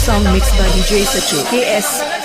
song mixed by DJ Sachu KS.